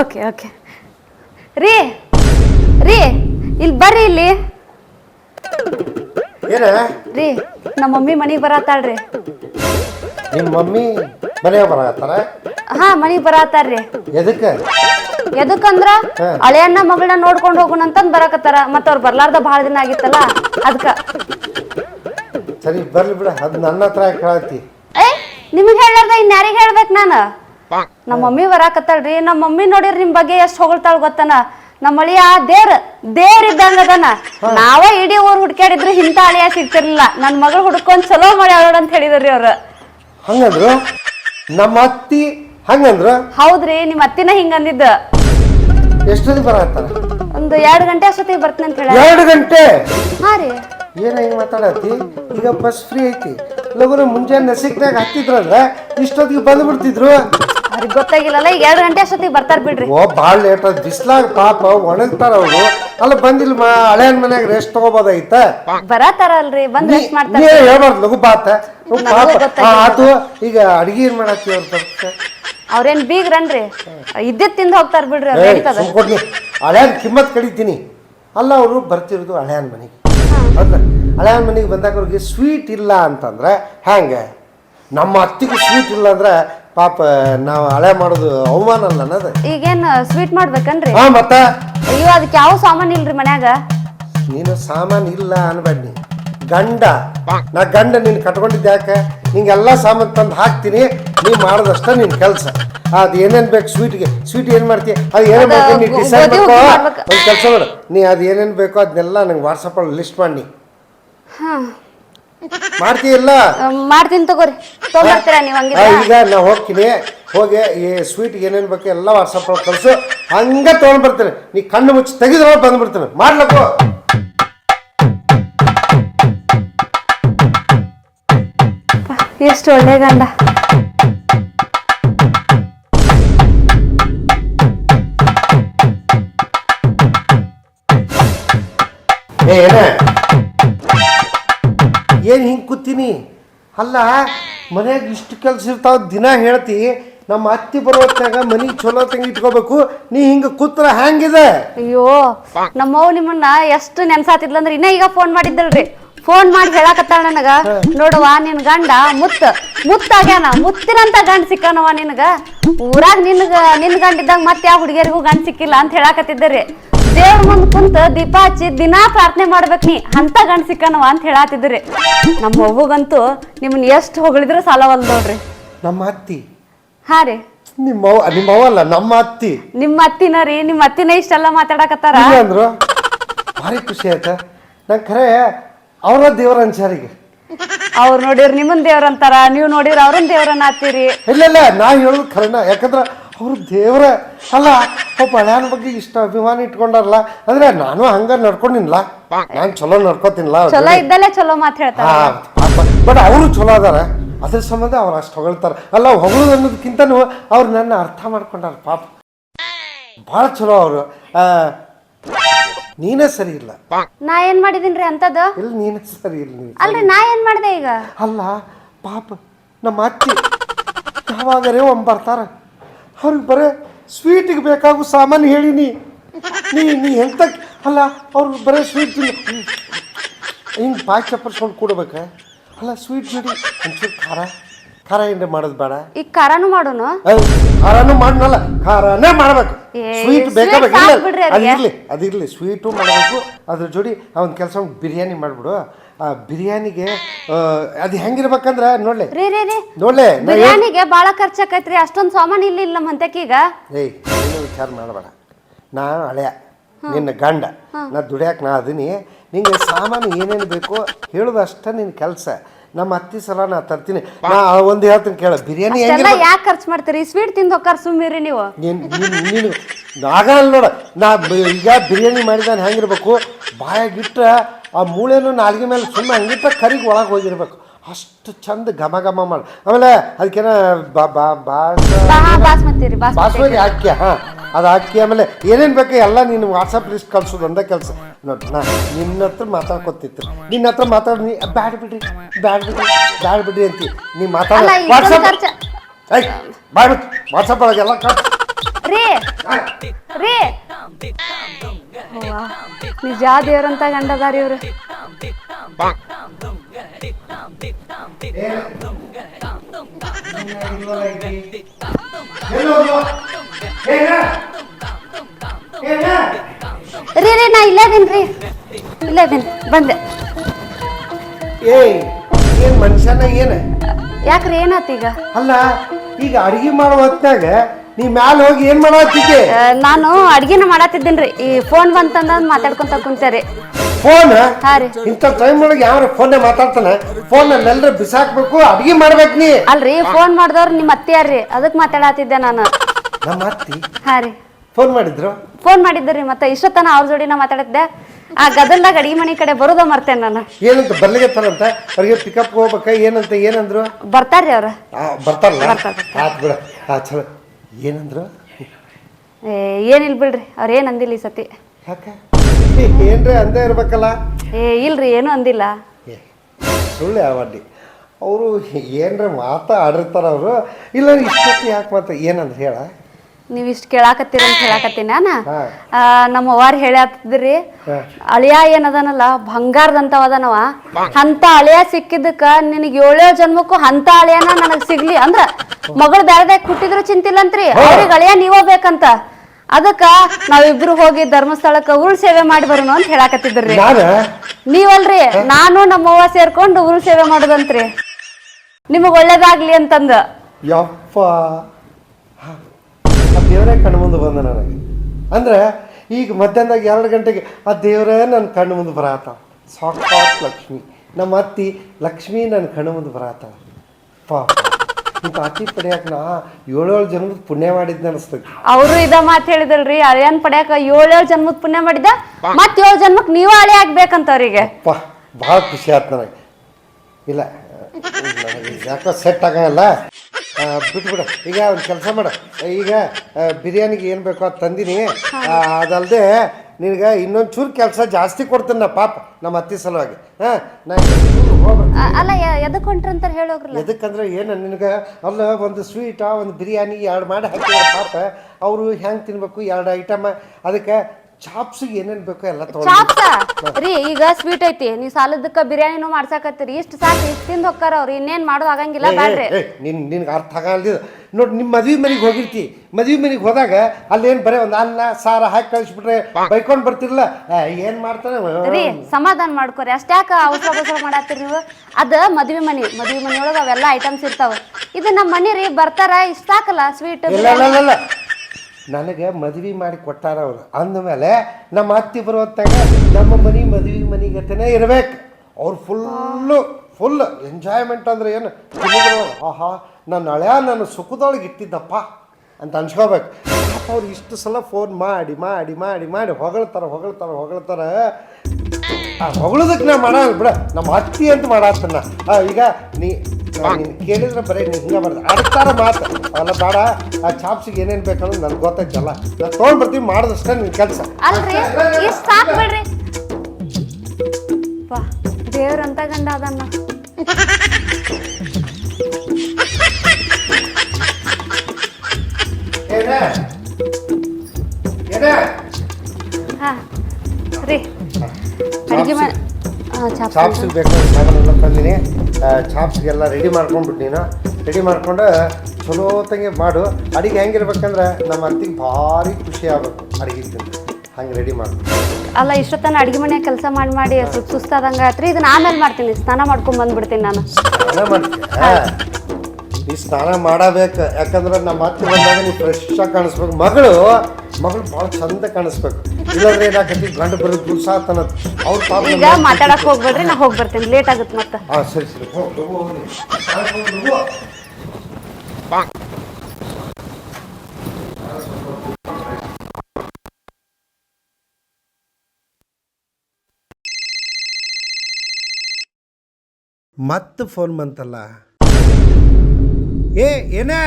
Okay okay. ರೀ ರೀ ಇಲ್ಲಿ ಬರ್ರಿ ಇಲ್ಲಿ. ಏನ? ರೀ ನಮ್ಮ ಮಮ್ಮಿ ಮನೆಗೆ ಬರತ್ತಾಳ್ರಿ. ನಿಮ್ಮ ಮಮ್ಮಿ ಮನೆಗೆ ಬರತ್ತಾರ? ಹಾ ಮನೆಗೆ ಬರತ್ತಾರ್ರಿ ಎದಕ್ಕೆ? ಎದಕ್ಕಂದ್ರ. ಹಳೆಯಣ್ಣ ಮಗಳನ್ನ ನೋಡ್ಕೊಂಡು ಹೋಗೋಣ ಅಂತಂದ್ ಬರಕತ್ತಾರ. ಮತ್ತ ಅವ್ರು ಬರ್ಲಾರ್ದ ಭಾಳ ದಿನ ಆಗಿತ್ತಲ್ಲ ಅದಕ್ಕ ಸರಿ ಬರ್ಲಿ ಬಿಡ. ಅದ್ ನನ್ನ ಹತ್ರ ಕೇಳತಿ. ಏ ನಿಮಗೆ ಹೇಳಾರ್ದ ಇನ್ಯಾರಿಗೆ ಹೇಳ್ಬೇಕು ನಾನು? ನಮ್ಮ ಮಮ್ಮಿ ಬರಾಕತ್ತಾಳ್ರಿ. ನಮ್ಮ ಮಮ್ಮಿ ನೋಡಿರಿ ನಿಮ್ ಬಗ್ಗೆ ಎಷ್ಟು ಹೊಗಳ್ತಾಳ ಗೊತ್ತನ? ನಮ್ಮ ಅಳಿಯ ದೇವ್ರ ದೇವ್ರ ಇದ್ದಂಗ ಅದನ. ನಾವ ಇಡೀ ಊರ್ ಹುಡ್ಕ್ಯಾಡಿದ್ರು ಇಂಥ ಅಳಿಯ ಸಿಗ್ತಿರ್ಲಿಲ್ಲ. ನನ್ ಮಗಳು ಹುಡ್ಕೊಂಡ್ ಚಲೋ ಮಾಡಿ ಆಳೋಣ ಅಂತ ಹೇಳಿದ್ರಿ ಅವ್ರ. ಹಂಗಂದ್ರು? ನಮ್ಮ ಅತ್ತಿ ಹಂಗಂದ್ರ? ಹೌದ್ರಿ ನಿಮ್ ಅತ್ತಿನ ಹಿಂಗಂದಿದ್ದ. ಎಷ್ಟೊತ್ತಿಗೆ ಬರತ್ತಾರ ಒಂದು ಎರಡು ಗಂಟೆ ಅಷ್ಟೊತ್ತಿಗೆ ಬರ್ತೀನಿ ಅಂತ ಹೇಳ ಎರಡು ಗಂಟೆ? ಹಾ ರೀ. ಏನ ಹಿಂಗೆ ಮಾತಾಡತ್ತಿ? ಈಗ ಬಸ್ ಫ್ರೀ ಐತಿ. ಲಗುನ ಮುಂಜಾನೆ ನಸಿಕ್ನಾಗ ಹತ್ತಿದ್ರಲ್ಲ ಇಷ್ಟೊತ್ತಿಗೆ ಬಂದ್ಬಿಡ್ತಿದ್ರು. ಅವ್ರಿಗೆ ಗೊತ್ತಾಗಿಲ್ಲಲ್ಲ ಈಗ ಎರಡು ಗಂಟೆ ಅಷ್ಟೊತ್ತಿಗೆ ಬರ್ತಾರ ಬಿಡ್ರಿ. ಓ ಭಾಳ ಲೇಟ್ ಬಿಸ್ಲಾಗ ಪಾಪ ಒಣಗ್ತಾರ ಅವರು. ಅಲ್ಲ ಬಂದಿಲ್ಲ ಮಾ ಹಳೆಯನ್ ಮನ್ಯಾಗ ರೆಸ್ಟ್ ತಗೋಬೋದಾಯ್ತ ಬರತಾರ ಅಲ್ರಿ ಬಂದ್ ರೆಸ್ಟ್ ನೀ ಮಾಡ್ತಾರ. ಹೇಳ್ಬಾರ್ದು ಲಘು ಬಾತ. ಪಾಪ. ಆ, ಆತು ಈಗ ಅಡಿಗೆ ಏನ್ ಮಾಡತ್ತಿ ಅವ್ರು ಬರ್ತ ಅವ್ರೇನ್ ಬೀಗ್ರನ್ರಿ ಇದ್ದಿದ್ ತಿಂದು ಹೋಗ್ತಾರ ಬಿಡ್ರಿ ಅವ್ರು ನಡೀತದ. ಸುಮ್ಕೊಡ್ನಿ ಹಳೆಯನ್ ಕಿಮ್ಮತ್ ಕಡಿತೀನಿ. ಅಲ್ಲ ಅವರು ಬರ್ತಿರೋದು ಹಳೆ ಮನೆಗೆ. ಹೌದಾ ಹಳೆಯನ್ ಮನೆಗೆ ಬಂದಾಗ ಅವ್ರಿಗೆ ಸ್ವೀಟ್ ಇಲ್ಲ ಅಂತಂದ್ರೆ ಹ್ಯಾಂಗೆ ನಮ್ಮ ಅತ್ತಿಗೆ ಸ್ವೀಟ್ ಇಲ್ಲ ಅಂದ್ರೆ ಪಾಪ ನಾವು ಹಳೆ ಮಾಡೋದು ಅವಮಾನ ಅಲ್ಲ ಅನ್ನೋದು ಈಗೇನು ಸ್ವೀಟ್ ಮಾಡ್ಬೇಕನ್ರಿ? ಹಾ ಮತ್ತ? ಅಯ್ಯೋ ಅದಕ್ಕೆ ಯಾವ ಸಾಮಾನು ಇಲ್ರಿ ಮನ್ಯಾಗ? ನೀನು ಸಾಮಾನು ಇಲ್ಲ ಅನ್ಬೇಡ ನೀ ಗಂಡ. ನಾ ಗಂಡ ನೀನು ಕಟ್ಕೊಂಡಿದ್ದೆ ಯಾಕೆ? ಹಿಂಗೆಲ್ಲ ಸಾಮಾನು ತಂದು ಹಾಕ್ತೀನಿ. ನೀ ಮಾಡೋದಷ್ಟ ನಿನ್ನ ಕೆಲಸ. ಅದು ಏನೇನು ಬೇಕು ಸ್ವೀಟ್ಗೆ ಸ್ವೀಟ್ ಏನು ಮಾಡ್ತೀಯ? ಅದು ಏನೇನು ಮಾಡ್ತೀನಿ ಬೇಕು ನೀ ಡಿಸೈಡ್ ಮಾಡ್ಕೋ. ಒಂದು ಕೆಲಸ ಮಾಡು. ನೀ ಅದು ಏನೇನು ಬೇಕೋ ಅದನ್ನೆಲ್ಲ ನಂಗೆ ವಾಟ್ಸಪ್ಪಲ್ಲಿ ಲಿಸ್ಟ್ ಮಾಡಿ ಹಾ. ಮಾಡ್ತೀಯಲ್ಲ ಎಲ್ಲ ಮಾಡ್ತೀನಿ ತಗೋರಿ. ತೊಗೊಂಬರ್ತೀರಾ ನೀವು ಆ, ಈಗ ನಾ ಹೋಗ್ತೀನಿ. ಹೋಗಿ ಈ ಸ್ವೀಟ್ಗೆ ಏನೇನು ಬೇಕು ಎಲ್ಲ ವಾಟ್ಸಪ್ ಕಳಿಸು. ಹಂಗೆ ತೊಗೊಂಡು ಬರ್ತೀನಿ ನೀ ಕಣ್ಣು ಮುಚ್ಚಿ ತೆಗೆದ್ರೆ ಬಂದ್ಬಿಡ್ತೀನಿ. ಮಾಡ್ಲಕ್ಕು. ಎಷ್ಟು ಒಳ್ಳೆ ಗಂಡ. ಏ ಏನ? ಏನು ಹಿಂಗೆ ಕೂತೀನಿ? ಅಲ್ಲ ಮನೆಯಾಗ ಇಷ್ಟು ಕೆಲಸ ಇರ್ತಾವ ದಿನ ಹೇಳ್ತಿ ನಮ್ಮ ಅತ್ತಿ ಬರೋತ್ತಾಗ ಮನಿ ಮನೆಗೆ ಚಲೋ ತಂಗಿ ಇಟ್ಕೋಬೇಕು ನೀ ಹಿಂಗೆ ಕೂತ್ರ ಹ್ಯಾಂಗಿದೆ? ಅಯ್ಯೋ ನಮ್ಮವ್ ನಿಮ್ಮನ್ನ ಎಷ್ಟು ನೆನ್ಸಾತಿದ್ಲಂದ್ರೆ ಇನ್ನ ಈಗ ಫೋನ್ ಮಾಡಿದ್ದಲ್ರಿ. ಫೋನ್ ಮಾಡಿ ಹೇಳಾಕತ್ತಾಳ ನನಗ. ನೋಡವ್ವ ನಿನ್ ಗಂಡ ಮುತ್ತ ಮುತ್ತಾಗ್ಯಾನ ಮುತ್ತಿನಂತ ಗಂಡ ಸಿಕ್ಕನವಾ ನಿನಗ. ಊರಾಗ ನಿನ್ಗ ನಿನ್ ಗಂಡ ಇದ್ದಾಗ ಮತ್ತೆ ಯಾವ ಹುಡುಗಿಯರಿಗೂ ಗಂಡ ಸಿಕ್ಕಿಲ್ಲ ಅಂತ ಹೇಳಾಕತ್ತಿದ್ದರಿ ದೇವ್ರ ಮುಂದ್ ಕುಂತ ದೀಪ ಹಚ್ಚಿ ದಿನಾ ಪ್ರಾರ್ಥನೆ ಮಾಡ್ಬೇಕು ನೀ. ಅಂತ ಗಂಡ್ ಸಿಕ್ಕನವ ಅಂತ ಹೇಳಾತಿದ್ರಿ ನಮ್ಮ ಅವ್ವಗಂತೂ ನಿಮ್ನ ಎಷ್ಟು ಹೊಗಳಿದ್ರು ಸಾಲವಲ್ ನೋಡ್ರಿ. ನಮ್ಮ ಅತ್ತಿ. ಹಾ ರೀ. ನಿಮ್ಮ ನಿಮ್ಮವ ಅಲ್ಲ ನಮ್ಮ ಅತ್ತಿ. ನಿಮ್ಮ ಅತ್ತಿನ ರೀ ನಿಮ್ಮ ಅತ್ತಿನ ಇಷ್ಟೆಲ್ಲ ಮಾತಾಡಕತ್ತಾರ? ಇಲ್ಲ ಅಂದ್ರು. ಭಾರಿ ಖುಷಿ ಆಯ್ತಾ? ನಂಗೆ ಖರೆ ಅವರ ದೇವರ ಅನ್ಸಾರಿಗೆ. ಅವ್ರು ನೋಡಿರ್ ನಿಮ್ಮನ್ ದೇವ್ರ ಅಂತಾರ ನೀವು ನೋಡಿರ್ ಅವ್ರನ್ ದೇವ್ರನ್ನ ಹತ್ತೀರಿ ಇಲ್ಲ ಇಲ್ಲ ನಾ ಹೇಳೋದು ಖರೇನ? ಯಾಕಂದ್ರೆ ಅವ್ರು ದೇವ್ರ. ಅಲ್ಲ ಪಾಪ ಅಣ್ಣನ ಬಗ್ಗೆ ಇಷ್ಟ ಅಭಿಮಾನ ಇಟ್ಕೊಂಡಾರಲ್ಲ ಅಂದ್ರೆ ನಾನು ಹಂಗ ನಡ್ಕೊಂಡಿನ್ಲ. ನಾನು ಚಲೋ ನಡ್ಕೋತೀನಿಲ್ಲ ಚಲೋ. ಇದ್ದಲ್ಲೇ ಚಲೋ ಮಾತ್ ಹೇಳ್ತಾರ. ಬಟ್ ಅವರು ಚಲೋ ಅದಾರ. ಅದ್ರ ಸಂಬಂಧ ಅವ್ರು ಅಷ್ಟು ಹೊಗಳ್ತಾರ. ಅಲ್ಲ ಹೊಗಳು ಅನ್ನೋದಕ್ಕಿಂತನೂ ಅವ್ರು ನನ್ನ ಅರ್ಥ ಮಾಡ್ಕೊಂಡಾರ ಪಾಪ. ಭಾಳ ಚಲೋ ಅವರು. ನೀನೇ ಸರಿ ಇಲ್ಲ. ನಾ ಏನ್ ಮಾಡಿದೀನ್ರಿ ಅಂತದ ಇಲ್ಲ ನೀನೇ ಸರಿ ಇಲ್ಲ ನೀ ಅಲ್ರಿ ನಾ ಏನ್ ಮಾಡ್ದೆ ಈಗ? ಅಲ್ಲ ಪಾಪ ನಮ್ಮ ಅತ್ತಿ ಯಾವಾಗರೇ ಒಮ್ಮೆ ಬರ್ತಾರ. ಅವ್ರಿಗೆ ಬರೇ ಸ್ವೀಟಿಗೆ ಬೇಕಾಗೋ ಸಾಮಾನು ಹೇಳಿನಿ ನೀ. ನೀ ಎಂತ ಅಲ್ಲ ಅವ್ರಿಗೆ ಬರೇ ಸ್ವೀಟ್ ತಿನ್ನ. ಹಿಂಗೆ ಬಾಯಿ ಚಪ್ಪರ್ಸ್ಕೊಂಡು ಕೊಡ್ಬೇಕ? ಅಲ್ಲ ಸ್ವೀಟ್ ಬಿಡಿ ಒಂಚೂರು ಖಾರ. ಖಾರ ಏನ್ರ ಮಾಡೋದು ಬೇಡ. ಈಗ ಖಾರಾನು ಮಾಡೋನು? ಖಾರನು ಖಾರನೂ ಮಾಡನಲ್ಲ. ಖಾರನೇ ಮಾಡ್ಬೇಕು. ಏ, ಸ್ವೀಟ್ sweet ಬೇಕಾ ಬೇಕು ಸಾಕ್ ಬಿಡ್ರಿ ಅದಿರ್ಲಿ ಅದಿರ್ಲಿ. ಸ್ವೀಟು ಮಾಡಬೇಕು ಅದ್ರ ಜೋಡಿ ಒಂದು ಕೆಲಸ ಬಿರಿಯಾನಿ ಮಾಡ್ಬಿಡು. ಆ ಬಿರಿಯಾನಿಗೆ ಅದು ಹೆಂಗಿರ್ಬೇಕಂದ್ರ ನೋಡ್ಲೆ. ರೀ ರೀ ರೀ. ನೋಡ್ಲೆ ನಾ ಏನ್- ಬಿರಿಯಾನಿಗೆ ಬಾಳ ಖರ್ಚಾಕೈತ್ರಿ ಅಷ್ಟೊಂದ್ ಸಾಮಾನ್ ಇಲ್ಲ ಇಲ್ಲ ಮಂತಕೀಗ ಏಯ್ ಏನು ವಿಚಾರ ಮಾಡಬೇಡ. ನಾ ಹಳೆಯ ನಿನ್ನ ಗಂಡ. ನಾ ದುಡಿಯಾಕ ನಾ ಅದೀನಿ. ನಿಂಗೆ ಸಾಮಾನು ಏನೇನು ಬೇಕೋ ಹೇಳುದಷ್ಟ ನಿನ್ ನಿನ್ನ ಕೆಲಸ. ನಮ್ಮ ಅತ್ತಿ ಸಲ ನಾ ತರ್ತೀನಿ. ನಾ ಒಂದು ಹೇಳ್ತೀನಿ ಕೇಳ ಬಿರಿಯಾನಿ ಹೆಂಗಿರ್ಬೇಕು? ಯಾಕೆ ಖರ್ಚು ಮಾಡ್ತೀರಿ? ಸ್ವೀಟ್ ತಿಂದ್ ಹೋಗಾರ ಸುಮ್ಮಿರಿ ನೀವು. ನೀನು ನೀನು ನೀನು ಆಗಲ್ಲ ನೋಡ. ನಾ ಬ- ಈಗ ಬಿರಿಯಾನಿ ಮಾಡಿದಾನೆ ಹೆಂಗಿರ್ಬೇಕು? ಬಾಯಾಗಿಟ್ರೆ ಆ ಮೂಳೆನೂ ನಾಲ್ಗೆ ಮೇಲೆ ಸುಮ್ಮನೆ ಹಂಗಿಟ್ಟ ಕರಿಗೆ ಒಳಗೆ ಹೋಗಿರ್ಬೇಕು. ಅಷ್ಟು ಚಂದ ಘಮ ಘಮ ಮಾಡಿ ಆಮೇಲೆ ಅದಕ್ಕೇನ ಬಾ ಬಾ ಬಾ ಬಾಸ್ಮತಿ ಬಾಸ್ಮತಿ ಅಕ್ಕಿ ಹಾಂ. ಅದು ಹಾಕಿ ಆಮೇಲೆ ಏನೇನು ಬೇಕು ಎಲ್ಲ ನೀನು ವಾಟ್ಸಪ್ ಲಿಸ್ಟ್ ಕಳ್ಸೋದು ಒಂದೇ ಕೆಲಸ. ನೋಡಿ ನಾ ನಿನ್ನ ಹತ್ರ ಮಾತಾಡ್ಕೊತಿತ್ತು. ನಿನ್ನ ಹತ್ರ ಮಾತಾಡಿ ನೀ ಬ್ಯಾಡ ಬಿಡ್ರಿ ಬ್ಯಾಡ್ ಬಿಡ್ರಿ ಬ್ಯಾಡ ಬಿಡ್ರಿ ಅಂತಿ. ನೀ ಮಾತಾಡ ವಾಟ್ಸಪ್ ಐ ಬಾಯ್ ಬಿಟ್ಟು ವಾಟ್ಸಪ್ ಒಳಗೆಲ್ಲ ಕಳ್ಸಿ. ರೀ ರೀ. ನಿಜ ದೇವ್ರಂತ ಗಂಡದಾರಿ ಇವ್ರು? ರೀ ರೀ ನಾ ಇಲ್ಲೇ ಇದೀನಿ ರೀ. ಇಲ್ಲೇ ಇದೀನಿ ಬಂದೆ. ಏಯ್ ಏನ್ ಮನುಷ್ಯನ ಏನ? ಯಾಕ್ರಿ ಏನಾತ್ ಈಗ? ಅಲ್ಲ ಈಗ ಅಡಿಗೆ ಮಾಡೋ ಹೊತ್ನಾಗ ನೀ ಮ್ಯಾಲ ಹೋಗಿ ಏನ್ ಮಾಡತ್ತಿದ್ದೆ ನಾನು ಅಡ್ಗಿನ ಮಾಡತ್ತಿದ್ದೇನ್ರಿ ಈ ಫೋನ್ ಬಂತಂದ ಮಾತಾಡ್ಕೊಂತ ಕುಂತಾರಿ. ಫೋನ್ ಹಾ ರೀ. ಇಂಥ ಟೈಮ್ ಒಳಗೆ ಯಾರು ಫೋನ್ ಮಾತಾಡ್ತಾನ? ಫೋನ್ ಎಲ್ಲರೂ ಬಿಸಾಕ್ಬೇಕು ಅಡಿಗೆ ಮಾಡ್ಬೇಕು ನೀ. ಅಲ್ರಿ ಫೋನ್ ಮಾಡ್ದವ್ರು ನಿಮ್ಮ ಅತ್ತಿಯಾರ್ರಿ ಅದಕ್ಕೆ ಮಾತಾಡತ್ತಿದ್ದೆ ನಾನು. ನಮ್ಮ ಅತ್ತಿ? ಹಾ ರೀ. ಫೋನ್ ಮಾಡಿದ್ರು? ಫೋನ್ ಮಾಡಿದ್ರಿ ಮತ್ತೆ ಇಷ್ಟೊತ್ತನ ಅವ್ರ ಜೋಡಿನ ಮಾತಾಡಿದ್ದೆ. ಆ ಗದಲ್ದಾಗ ಅಡಿಗೆ ಮನೆ ಕಡೆ ಬರೋದ ಮರ್ತೇನೆ ನಾನು. ಏನಂತ ಬರ್ಲಿಗತ್ತಾರಂತ ಅವ್ರಿಗೆ ಪಿಕಪ್ ಹೋಗ್ಬೇಕ ಏನಂತ ಏನಂದ್ರು? ಬರ್ತಾರ್ರಿ ಅವ್ರ. ಬರ್ತಾರಲ್ಲ? ಬರ್ತಾರ, ಆತ್ ಬಿಡ. ಆ ಚಲೋ. ಏನಂದ್ರು? ಏ ಏನಿಲ್ಲ ಬಿಡ್ರಿ ಅವ್ರ ಏನ್ ಅಂದಿಲ್ಲ ಈ ಸತಿ. ಯಾಕೆ? ಏನ್ರಿ ಅಂದೇ ಇರ್ಬೇಕಲ್ಲ? ಏ ಇಲ್ರಿ ಏನು ಅಂದಿಲ್ಲ. ಏ, ಸುಳ್ಳು ಯಾವಡ್ಡಿ ಅವರು ಏನ್ರ ಮಾತಾ ಆಡಿರ್ತಾರ ಅವರು? ಇಲ್ಲ ಇಷ್ಟೊತ್ತು ಯಾಕೆ ಮಾತಾ ಏನಂದ್ರೆ ಹೇಳ. ನೀವ್ ಇಷ್ಟ ಕೇಳಾಕತ್ತೀರ ಅಂತ ಹೇಳಾಕತ್ತೀನಿ ನಾನ. ಆ, ನಮ್ಮ ಅವ್ವಾರ್ ಹೇಳ್ಯಾತಿದ್ರಿ ಹಾ. ಅಳಿಯ ಏನದನಲ್ಲ ಬಂಗಾರದಂತವ ಅದನವ ಅಂತ ಅಳಿಯ ಸಿಕ್ಕಿದ್ದಕ್ಕ ನಿನಗೆ ಏಳೋ ಜನ್ಮಕ್ಕೂ ಅಂತ ಅಳಿಯನ ನನಗ್ ಸಿಗ್ಲಿ ಅಂದ್ರ ಮಗಳು ಬ್ಯಾರದಾಗ ಹುಟ್ಟಿದ್ರು ಚಿಂತಿಲ್ಲಂತ್ರಿ ಅವ್ರಿಗೆ ಅಳಿಯ ನೀವೋ ಬೇಕಂತ. ಅದಕ್ಕ ನಾವಿಬ್ರು ಹೋಗಿ ಧರ್ಮಸ್ಥಳಕ್ಕ ಉರುಳ್ ಸೇವೆ ಮಾಡಿ ಬರೋಣ ಅಂತ ಹೇಳಾಕತ್ತಿದ್ರಿ. ನಾನು ನೀವಲ್ರಿ ನಾನು ನಮ್ಮವ್ವ ಸೇರ್ಕೊಂಡು ಉರುಳ್ ಸೇವೆ ಮಾಡೋದಂತ್ರಿ. ನಿಮಗ್ ಒಳ್ಳೇದಾಗ್ಲಿ ಅಂತಂದ. ಯಪ್ಪ. ದೇವರೇ ಕಣ್ಣು ಮುಂದೆ ಬಂದ ನನಗೆ. ಅಂದ್ರೆ ಈಗ ಮಧ್ಯಾಹ್ನದಾಗ ಎರಡು ಗಂಟೆಗೆ ಆ ದೇವರೇ ನನ್ನ ಕಣ್ಣು ಮುಂದೆ ಬರಾತ. ಸಾಕ್ಷಾತ್ ಲಕ್ಷ್ಮಿ. ನಮ್ಮ ಅತ್ತಿ ಲಕ್ಷ್ಮಿ ನನ್ನ ಕಣ್ಣು ಮುಂದೆ ಬರಾತ. ಪಾಪ. ಇಂಥ ಅತಿ ಪಡಿಯಾಕ ನಾ ಏಳೇಳು ಜನ್ಮದ ಪುಣ್ಯ ಮಾಡಿದ್ನ ಅನಿಸ್ತೈತಿ ಅವರು ಇದ ಮಾತು ಹೇಳಿದಲ್ರಿ ಅಳಿಯನ್ ಪಡ್ಯಾಕ ಏಳೇಳು ಜನ್ಮದ ಪುಣ್ಯ ಮಾಡಿದ ಮತ್ತೆ ಏಳು ಜನ್ಮಕ್ಕೆ ನೀವು ಹಳಿ ಆಗ್ಬೇಕಂತ ಅವರಿಗೆ. ಅಪ್ಪ ಭಾಳ ಖುಷಿ ಆಯ್ತು ನನಗೆ. ಇಲ್ಲ ನನಗೆ ಯಾಕೋ ಸೆಟ್ ಆಗಲ್ಲ ಬಿಟ್ಬಿಡು ಈಗ ಒಂದು ಕೆಲಸ ಮಾಡು. ಈಗ ಬಿರಿಯಾನಿಗೆ ಏನು ಬೇಕೋ ಅದು ತಂದಿನಿ. ಅದಲ್ಲದೆ ನಿನಗೆ ಇನ್ನೊಂದು ಚೂರು ಕೆಲಸ ಜಾಸ್ತಿ ಕೊಡ್ತೀನಿ ನಾ ಪಾಪ ನಮ್ಮ ಅತ್ತಿ ಸಲುವಾಗಿ. ಹಾಂ ನಾ ಅಲ್ಲ ಎದಕ್ಕೆ ಎದಕ್ ಹೊಂಟ್ರಂತ ಹೇಳೋಗ್ರಲ್ಲ ಎದಕ್ಕಂದ್ರೆ ಏನು ನಿನಗೆ ಅಲ್ಲ ಒಂದು ಸ್ವೀಟ ಒಂದು ಬಿರಿಯಾನಿ ಎರಡು ಮಾಡಿ ಹಾಕಿ ಪಾಪ ಅವರು ಹೆಂಗೆ ತಿನ್ಬೇಕು ಎರಡು ಐಟಮ್ ಅದಕ್ಕೆ ಚಾಪ್ಸಿಗೆ ಏನೇನ್ ಬೇಕೋ ಎಲ್ಲ ಚಾಪ್ಸ? ರೀ ಈಗ ಸ್ವೀಟ್ ಐತಿ. ನೀವ್ ಸಾಲದಕ್ಕ ಬಿರಿಯಾನಿನೂ ಮಾಡ್ಸಾಕತ್ತೀರಿ. ಇಷ್ಟ ಸಾಕು ಇಷ್ಟ ತಿಂದ್ ಹೋಗ್ತಾರ ಅವ್ರು. ಇನ್ನೇನ್ ಮಾಡೋದು ಆಗಂಗಿಲ್ಲ ಬ್ಯಾಡ್ರಿ. ನಿನ್ ನಿನ್ಗೆ ಅರ್ಥ ಆಗಲ್ದಿದ. ನೋಡಿ ನಿಮ್ಮ ಮದ್ವಿ ಮನೆಗೆ ಹೋಗಿರ್ತಿ. ಮದ್ವೆ ಮನೆಗೆ ಹೋದಾಗ ಅಲ್ಲೇನ್ ಬರೇ ಒಂದು ಅನ್ನ ಸಾರ ಹಾಕಿ ಕಳಿಸ್ಬಿಟ್ರೆ ಬೈಕೊಂಡು ಬರ್ತಿರಲ್ಲ ಏನ್ ಮಾಡ್ತಾನೆ ರೀ ಸಮಾಧಾನ ಮಾಡ್ಕೊರಿ. ಅಷ್ಟ್ಯಾಕ ಅವಸರ ಅವಸರ ಮಾಡತ್ತೀರಿ ನೀವು? ಅದ ಮದ್ವಿ ಮನಿ. ಮದ್ವಿ ಮನಿಯೊಳಗ ಅವೆಲ್ಲ ಐಟಮ್ಸ್ ಇರ್ತಾವ. ಇದು ನಮ್ಮ ಮನಿ ರೀ ಬರ್ತಾರ ಇಷ್ಟ ಸಾಕಲ್ಲ ಸ್ವೀಟ್ ಇಲ್ಲ ಇಲ್ಲ ಇಲ್ಲ, ಇಲ್ಲ. ನನಗೆ ಮದ್ವೆ ಮಾಡಿ ಕೊಟ್ಟಾರ ಅವರು. ಅಂದಮೇಲೆ ನಮ್ಮ ಅತ್ತಿ ಬರುವತ್ತಾಗ ನಮ್ಮ ಮನೆ ಮದ್ವೆ ಮನೆಗತನೇ ಇರ್ಬೇಕು. ಅವ್ರು ಫುಲ್ಲು, ಫುಲ್ ಎಂಜಾಯ್ಮೆಂಟ್ ಅಂದ್ರೆ ಏನು? ಆಹಾ ನನ್ನ ಅಳೆಯ ನನ್ನ ಸುಖದೊಳಗೆ ಇಟ್ಟಿದ್ದಪ್ಪ ಅಂತ ಅನ್ಸ್ಕೋಬೇಕು. ಪಾಪ ಅವ್ರು ಇಷ್ಟು ಸಲ ಫೋನ್ ಮಾಡಿ ಮಾಡಿ ಮಾಡಿ ಮಾಡಿ ಹೊಗಳ್ತಾರ ಹೊಗಳ್ತಾರ ಹೊಗಳ್ತಾರ. ಹೊಗಳದಕ್ಕೆ ನಾ ಮಾಡಲ್ಲ ಬಿಡ. ನಮ್ಮ ಅತ್ತಿ ಅಂತ ಮಾಡತ್ತನ್ನ ಈಗ ನೀ ನೀನು ಕೇಳಿದ್ರೆ ಬರೀ ನೀನು ಹಿಂಗೆ ಬರ್ದು ಆಡ್ತಾರ ಮಾತು ಅಲ್ಲ ಬೇಡ. ಆ ಚಾಪ್ಸಿಗೆ ಏನೇನು ಬೇಕನ್ನೋದು ನನಗೆ ಗೊತ್ತೈತಲ್ಲ ನಾನು ತೊಗೊಂಡು ಬರ್ತೀವಿ ಮಾಡೋದಷ್ಟೇ ನಿನ್ನ ಕೆಲಸ. ಅಲ್ರಿ ಇಷ್ಟ ಸಾಕ್ ಬಿಡ್ರಿ. ವಾ ದೇವ್ರಂತ ಗಂಡ ಅದನ್ನ. ಏನೇ? ಏನೇ? ಹಾ ರೀ. ಅಡಿಗೆ ಮನೆ ಚಾಪ್ಸಿಗೆ ಬೇಕಾದ ಸಾಮಾನೆಲ್ಲ ತಂದಿನಿ. ಚಾಪ್ಸ್ಗೆಲ್ಲ ರೆಡಿ ಮಾಡ್ಕೊಂಡ್ಬಿಟ್ಟು ನೀನು. ರೆಡಿ ಮಾಡ್ಕೊಂಡು ಚಲೋ ತಂಗಿ ಮಾಡು. ಅಡಿಗೆ ಹೆಂಗಿರ್ಬೇಕಂದ್ರೆ ನಮ್ಮ ಅತ್ತಿಗೆ ಭಾರಿ ಖುಷಿ ಆಗ್ಬೇಕು ಅಡಿಗೆ ತಿಂದು ಹಂಗೆ ರೆಡಿ ಮಾಡಿ. ಅಲ್ಲ ಇಷ್ಟೊತ್ತನ ಅಡಿಗೆ ಮನೆ ಕೆಲಸ ಮಾಡಿ ಮಾಡಿ ಸ್ವಲ್ಪ ಸುಸ್ತಾದಂಗೆ ಆತ್ರಿ? ಇದನ್ನ ಆಮೇಲೆ ಮಾಡ್ತೀನಿ. ಸ್ನಾನ ಮಾಡ್ಕೊಂಡು ಬಂದ್ಬಿಡ್ತೀನಿ ನಾನು. ಸ್ನಾನ ಮಾಡ್ತೀನಿ ಈ ಸ್ನಾನ ಮಾಡಬೇಕು. ಯಾಕಂದ್ರೆ ನಮ್ಮ ಅತ್ತೆ ಬಂದಾಗ ನೀವು ಫ್ರೆಶ್ ಆಗಿ ಕಾಣಿಸ್ಬೇಕು. ಮಗಳು ಮಗಳು ಭಾಳ ಚಂದ ಕಾಣಿಸ್ಬೇಕು. ಇಲ್ಲಾಂದ್ರೆ ಗಂಡ ಗಂಡು ಬರೋದು ಗುಡ್ಸಾತನ ಅವ್ರ ಪಾಪ ಈಗ ಮಾತಾಡಕ್ ಹೋಗ್ಬೇಡ್ರಿ ನಾ ಹೋಗಿ ಬರ್ತೀನಿ. ಲೇಟ್ ಆಗುತ್ತೆ ಮತ್ತೆ. ಹಾಂ ಸರಿ ಸರಿ. ಹೋಗು. ಮತ್ತೆ ಫೋನ್ ಬಂತಲ್ಲ. ಏ ಏನೇ?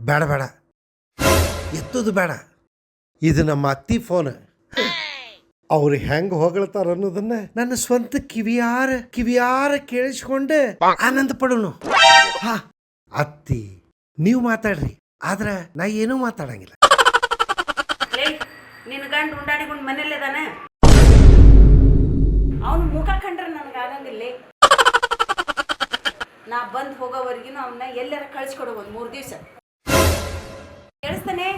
ಬೇಡ ಬೇಡ. ಎತ್ತೋದು ಬೇಡ. ಇದು ನಮ್ಮ ಅತ್ತಿ ಫೋನ್ ಅವ್ರು ಹೆಂಗ್ ಹೊಗಳ್ತಾರ ಅನ್ನೋದನ್ನ ನನ್ನ ಸ್ವಂತ ಕಿವಿಯಾರ ಕಿವಿಯಾರ ಕೇಳಿಸ್ಕೊಂಡು ಆನಂದ ಪಡೋನು. ಹಾ, ಅತ್ತಿ, ನೀವು ಮಾತಾಡ್ರಿ. ಆದ್ರೆ ನಾ ಏನೂ ಮಾತಾಡಂಗಿಲ್ಲ. ನಿನ್ ನಿನ್ನ ಗಂಡ ಉಂಡಾಡಿಕೊಂಡು ಮನೇಲಿ ಅದಾನ ಅವನ ಮುಖ ಕಂಡ್ರೆ ನನಗೆ ಆಗಂಗಿಲ್ಲ ನಾ ಬಂದು ಹೋಗೋವರೆಗಿನ ಅವನ್ನ ಎಲ್ಲರ ಕಳ್ಸಿಕೊಡು ಒಂದು ಮೂರು ದಿವ್ಸ. തന്നെ